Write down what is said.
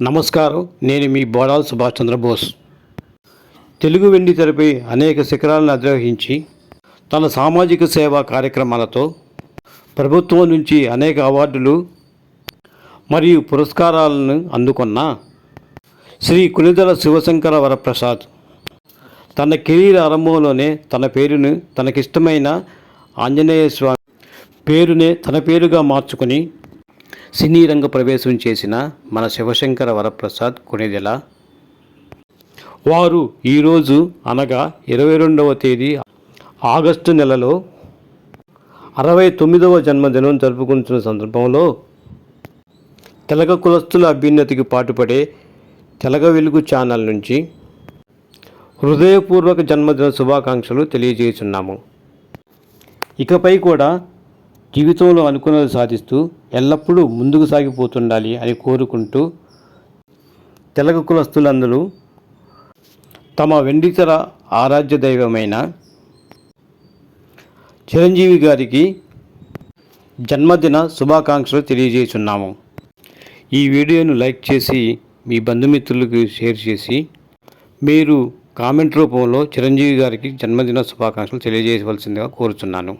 నమస్కారం. నేను మీ బోడాల్ సుభాష్ చంద్రబోస్. తెలుగు వెండి తెరపై అనేక శిఖరాలను అధిరోహించి తన సామాజిక సేవా కార్యక్రమాలతో ప్రభుత్వం నుంచి అనేక అవార్డులు మరియు పురస్కారాలను అందుకున్న శ్రీ కులిదల శివశంకర వరప్రసాద్. తన కెరీర్ ఆరంభంలోనే తన పేరును తనకిష్టమైన ఆంజనేయ స్వామి పేరునే తన పేరుగా మార్చుకుని సినీ రంగ ప్రవేశం చేసిన మన శివశంకర వరప్రసాద్ కొనిదెల? వారు ఈరోజు అనగా ఇరవై రెండవ తేదీ ఆగస్టు నెలలో అరవై తొమ్మిదవ జన్మదినం జరుపుకుంటున్న సందర్భంలో తెలగ కులస్తుల అభ్యున్నతికి పాటుపడే తెలగ వెలుగు ఛానల్ నుంచి హృదయపూర్వక జన్మదిన శుభాకాంక్షలు తెలియజేస్తున్నాము. ఇకపై కూడా జీవితంలో అనుకున్నది సాధిస్తూ ఎల్లప్పుడూ ముందుకు సాగిపోతుండాలి అని కోరుకుంటూ తెలగ కులస్తులందరూ తమ వెండితెర ఆరాధ్య దైవమైన చిరంజీవి గారికి జన్మదిన శుభాకాంక్షలు తెలియజేస్తున్నాము. ఈ వీడియోను లైక్ చేసి మీ బంధుమిత్రులకు షేర్ చేసి మీరు కామెంట్ రూపంలో చిరంజీవి గారికి జన్మదిన శుభాకాంక్షలు తెలియజేయవలసిందిగా కోరుచున్నాను.